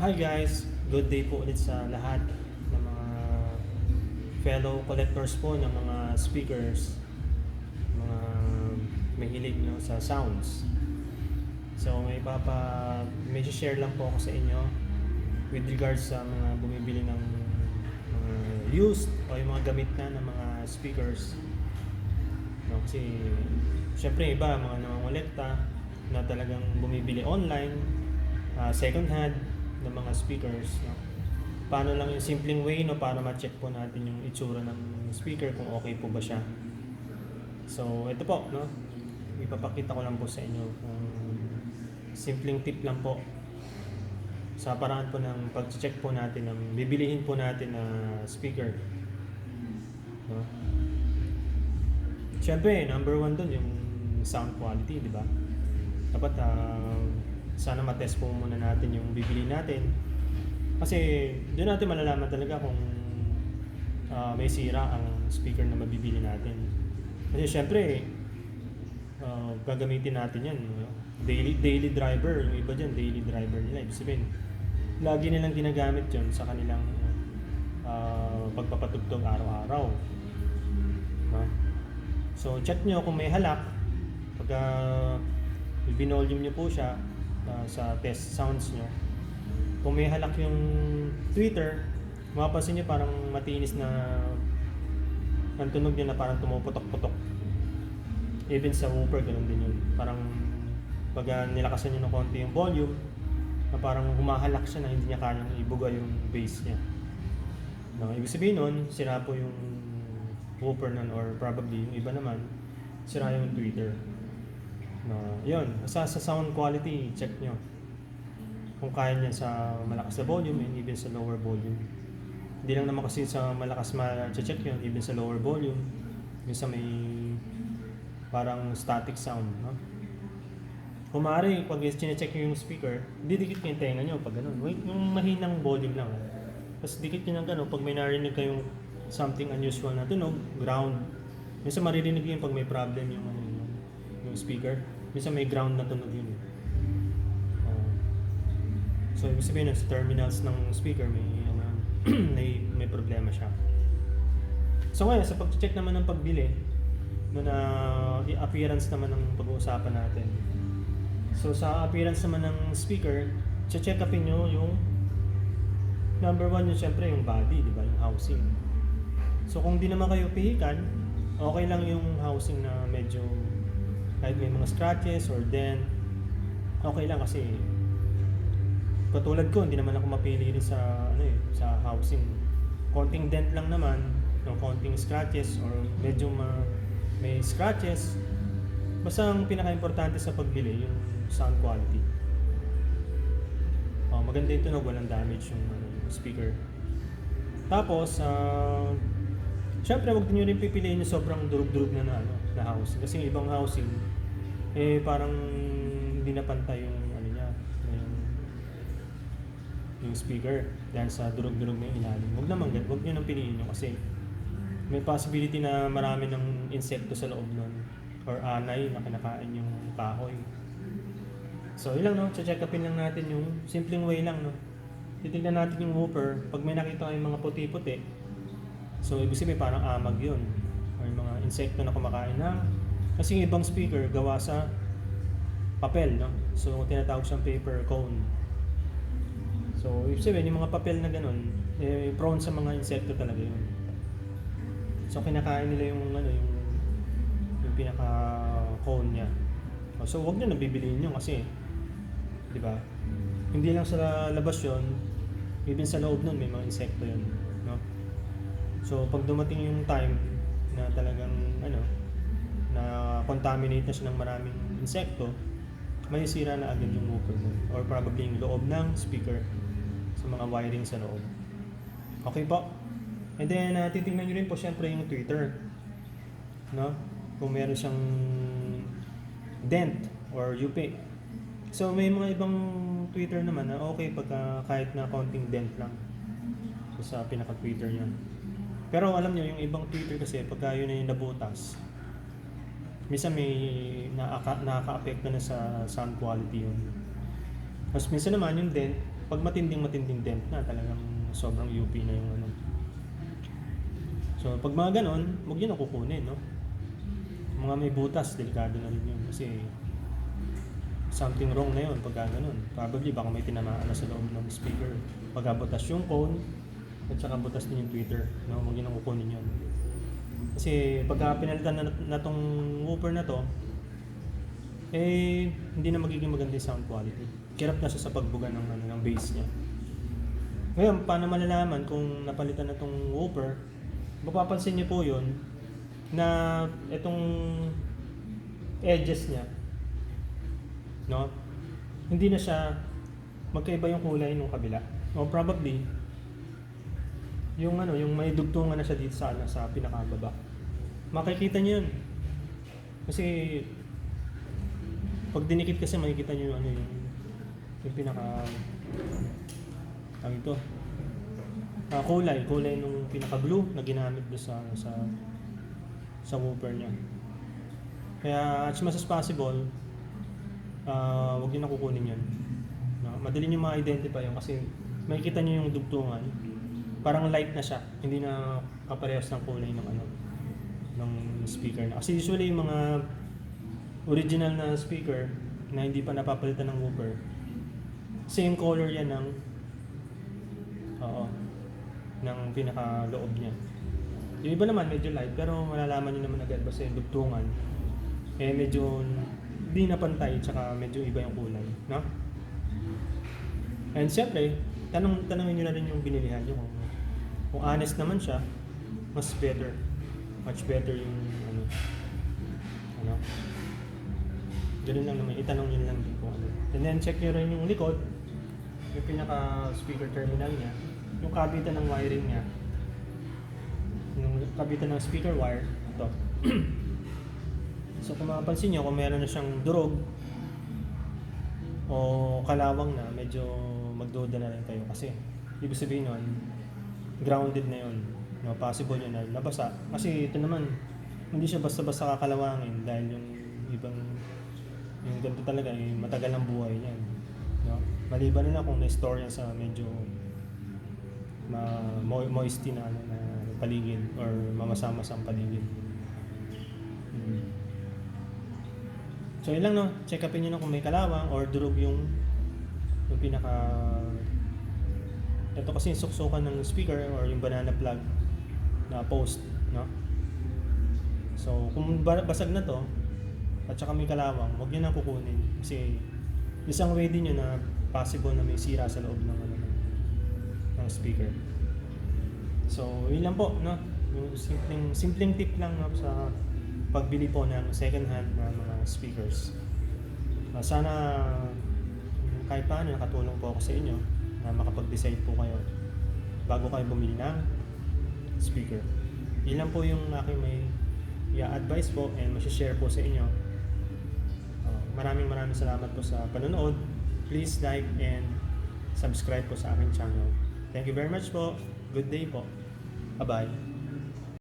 Hi guys! Good day po ulit sa lahat ng mga fellow collectors po ng mga speakers, mga mahilig no, sa sounds. So may papa, may share lang po ako sa inyo with regards sa mga bumibili ng mga used o yung mga gamit na ng mga speakers. No, kasi syempre iba mga nangongolekta na talagang bumibili online, ah, second hand ng mga speakers. No? Paano lang yung simpleng way no, para ma-check po natin yung itsura ng speaker kung okay po ba siya. So ito po, no? ipapakita ko lang po sa inyo kung simpleng tip lang po sa paraan po ng pag-check po natin ng bibilihin po natin na speaker. No? Siyempre, number one dun yung sound quality, di ba? Dapat ah, sana matest po muna natin yung bibili natin. Kasi doon natin malalaman talaga kung ah, may sira ang speaker na mabibili natin. Kasi siyempre, ah, gagamitin natin yan. no? Daily, daily driver, yung iba dyan, daily driver nila. Ibig sabihin, lagi nilang ginagamit yun sa kanilang ah, pagpapatugtog araw-araw. No? So, check nyo kung may halak. Pagka binolium nyo po siya ah, sa test sounds nyo. Kung may halak yung tweeter, mapapansin nyo parang matinis na ang tunog niya na parang tumuputok-putok. Even sa woofer, ganun din yun. Parang pag ah, nilakasan nyo ng konti yung volume, na parang humahalak siya na hindi niya kayang ibuga yung bass niya. No, ibig sabihin nun, sira po yung woofer nun or probably yung iba naman, sira yung tweeter. No, yun, sa, sa sound quality, check nyo. Kung kaya niya sa malakas na volume and even sa lower volume. Hindi lang naman kasi sa malakas ma-check yun, even sa lower volume. Yung sa may parang static sound, no? Kung maaari, pag check nyo yung speaker, didikit nyo yung tenga nyo pag ganun. Yung mahinang volume lang. Tapos dikit nyo ng gano'n, pag may narinig kayong something unusual na tunog, ground. Minsan maririnig yun pag may problem yung, ano, yung, yung speaker. Minsan may ground na tunog yun. Uh, so, ibig sabihin sa terminals ng speaker, may, ano, may, may problema siya. So ngayon, sa pag-check naman ng pagbili, no, na appearance naman ng pag-uusapan natin. So sa appearance naman ng speaker, check upin nyo yung number one yung syempre yung body, di ba? Yung housing. So kung di naman kayo pihikan, okay lang yung housing na medyo kahit may mga scratches or dent, okay lang kasi katulad ko, hindi naman ako mapili rin sa ano eh, sa housing. Konting dent lang naman, ng konting scratches or medyo ma, may scratches. Basta ang pinaka-importante sa pagbili, yung sound quality. Oh, maganda yung tunog, walang damage yung ano, speaker. Tapos, ah syempre wag niyo rin pipiliin yung sobrang durug-durug na, na, ano, na housing. Kasi yung ibang housing, eh parang hindi na pantay yung ano niya, yung, yung speaker dahil sa durug-durug na yung ilalim. Huwag naman, huwag niyo nang piliin yun kasi may possibility na marami ng insekto sa loob nun or anay na kinakain yung kahoy. So, yun lang no, check upin lang natin yung simpleng way lang no. Titignan natin yung woofer, pag may nakita kayong mga puti-puti, so ibig sabihin parang amag yun or yung mga insekto na kumakain na kasi yung ibang speaker gawa sa papel no. So, tinatawag siyang paper cone. So, ibig sabihin yung mga papel na ganun, eh, prone sa mga insekto talaga yun. So, kinakain nila yung ano yung yung pinaka cone niya. So, wag niyo nabibiliin yun kasi 'di ba? Hindi lang sa labas 'yon, even sa loob nun may mga insekto 'yon, no? So, pag dumating yung time na talagang ano na contaminate na siya ng maraming insekto, may sira na agad yung woofer mo or probably yung loob ng speaker sa mga wiring sa loob. Okay po? And then, uh, titingnan nyo rin po syempre yung Twitter. No? Kung meron siyang dent or UP. So, may mga ibang Twitter naman na okay pagka kahit na konting dent lang so, sa pinaka-Twitter niya. Pero alam nyo, yung ibang Twitter kasi pagka yun yung nabutas, minsan may nakaka- nakaka-apekto na sa sound quality yun. Tapos minsan naman yung dent, pag matinding matinding dent na talagang sobrang UP na yung ano. So pag mga ganon, huwag yun ang kukunin, no? Mga may butas, delikado na rin yun kasi something wrong na yun pagka ganun. Probably baka may tinamaan na sa loob ng speaker. Pagka butas yung cone, at saka butas din yung tweeter. No? Huwag yun ang kukunin yun. Kasi pagka pinalitan na, na tong woofer na to, eh, hindi na magiging maganda yung sound quality. Kirap na siya sa pagbuga ng, ano, ng bass niya. Ngayon, paano malalaman kung napalitan na tong woofer? Mapapansin niyo po yun na itong edges niya, no? Hindi na siya magkaiba yung kulay nung kabila. O probably yung ano, yung may dugtungan na siya dito sa ano, sa pinakababa. Makikita niyo yun. Kasi pag dinikit kasi makikita niyo yung ano yung yung pinaka ang ito. Ah, kulay, kulay nung pinaka blue na ginamit do sa sa sa woofer niya. Kaya as much as possible, ah wag niyo na kukunin yun. No? Madali niyo ma-identify yun kasi makikita niyo yung dugtungan. Parang light na siya, hindi na kaparehas ng kulay ng ano ng speaker na. Kasi usually yung mga original na speaker na hindi pa napapalitan ng woofer, same color yan ng oo, ng pinaka loob niya. Yung iba naman medyo light pero malalaman niyo naman agad basta yung dugtungan eh medyo hindi na tsaka medyo iba yung kulay, no? And siyempre, tanong tanongin niyo na rin yung binilihan niyo kung kung honest naman siya, mas better. Much better yung ano. Ano? Ganun lang naman. Itanong niyo lang din kung ano. And then check niyo rin yung likod. Yung pinaka speaker terminal niya. Yung kabitan ng wiring niya. Yung kabitan ng speaker wire. Ito. so kung mapapansin niyo, kung meron na siyang durog o kalawang na, medyo magduda na rin kayo kasi ibig sabihin nun, grounded na yun. No, possible yun na nabasa. Kasi ito naman, hindi siya basta-basta kakalawangin dahil yung ibang yung ganito talaga eh, matagal ang buhay niyan. No? Maliban na kung na-store sa medyo ma mo- moisty na ano na paligid or mamasama-masang paligid. Mm. So yun lang no, check upin nyo na kung may kalawang or durog yung yung pinaka ito kasi yung suksukan ng speaker or yung banana plug na post, no? So, kung ba- basag na to, at saka may kalawang, huwag nyo na kukunin. Kasi, isang way din yun na possible na may sira sa loob ng, ano, ng, speaker. So, yun lang po, no? Yung simpleng, simpleng tip lang no, sa pagbili po ng second hand na mga speakers. Ah, sana kahit paano nakatulong po ako sa inyo na makapag-decide po kayo bago kayo bumili ng speaker. Lang po yung aking may i-advise po and share po sa inyo. Uh, maraming maraming salamat po sa panonood. Please like and subscribe po sa aking channel. Thank you very much po. Good day po. Bye-bye.